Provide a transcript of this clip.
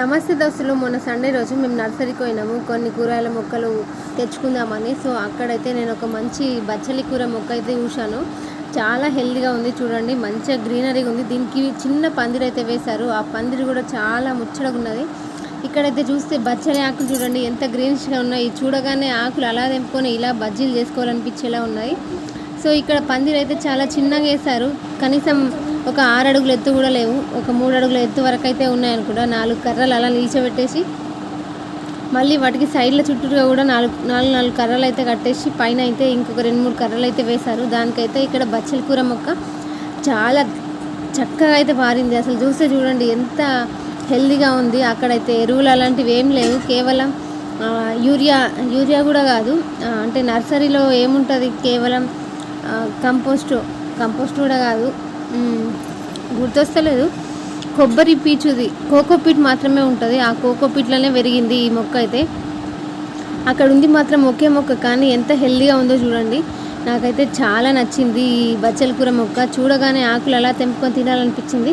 నమస్తే దోస్తులు మొన్న సండే రోజు మేము నర్సరీకి పోయినాము. కొన్ని కూరగాయల మొక్కలు తెచ్చుకుందామని. సో అక్కడైతే నేను ఒక మంచి బచ్చలి కూర మొక్క అయితే చూశాను. చాలా హెల్తీగా ఉంది చూడండి మంచిగా గ్రీనరీగా ఉంది. దీనికి చిన్న పందిరి అయితే వేశారు. ఆ పందిరి కూడా చాలా ముచ్చటగా ఉన్నది. ఇక్కడైతే చూస్తే బచ్చలి ఆకులు చూడండి ఎంత గ్రీనిష్గా ఉన్నాయి. చూడగానే ఆకులు అలా తెంపుకొని ఇలా బజ్జీలు చేసుకోవాలనిపించేలా ఉన్నాయి. సో ఇక్కడ పందిరి అయితే చాలా చిన్నగా వేశారు. కనీసం ఒక ఆరు అడుగుల ఎత్తు కూడా లేవు. ఒక మూడు అడుగుల ఎత్తు వరకు అయితే ఉన్నాయనుకుంటా. నాలుగు కర్రలు అలా నిల్చోబెట్టేసి మళ్ళీ వాటికి సైడ్ల చుట్టూరుగా కూడా నాలుగు నాలుగు నాలుగు కర్రలు అయితే కట్టేసి పైన అయితే ఇంకొక రెండు మూడు కర్రలు అయితే వేశారు. దానికైతే ఇక్కడ బచ్చల కూర మొక్క చాలా చక్కగా అయితే పారింది. అసలు చూస్తే చూడండి ఎంత హెల్దీగా ఉంది. అక్కడైతే ఎరువులు అలాంటివి ఏం లేవు. కేవలం యూరియా యూరియా కూడా కాదు. అంటే నర్సరీలో ఏముంటుంది? కేవలం కంపోస్ట్ కంపోస్ట్ కూడా కాదు. గుర్తొస్తలేదు. కొబ్బరి పీచుది కోకో పీట్ మాత్రమే ఉంటుంది. ఆ కోకో పీట్లోనే పెరిగింది ఈ మొక్క అయితే. అక్కడ ఉంది మాత్రం ఒకే మొక్క కానీ ఎంత హెల్దీగా ఉందో చూడండి. నాకైతే చాలా నచ్చింది ఈ బచ్చల కూర మొక్క. చూడగానే ఆకులు అలా తెంపుకొని తినాలనిపించింది.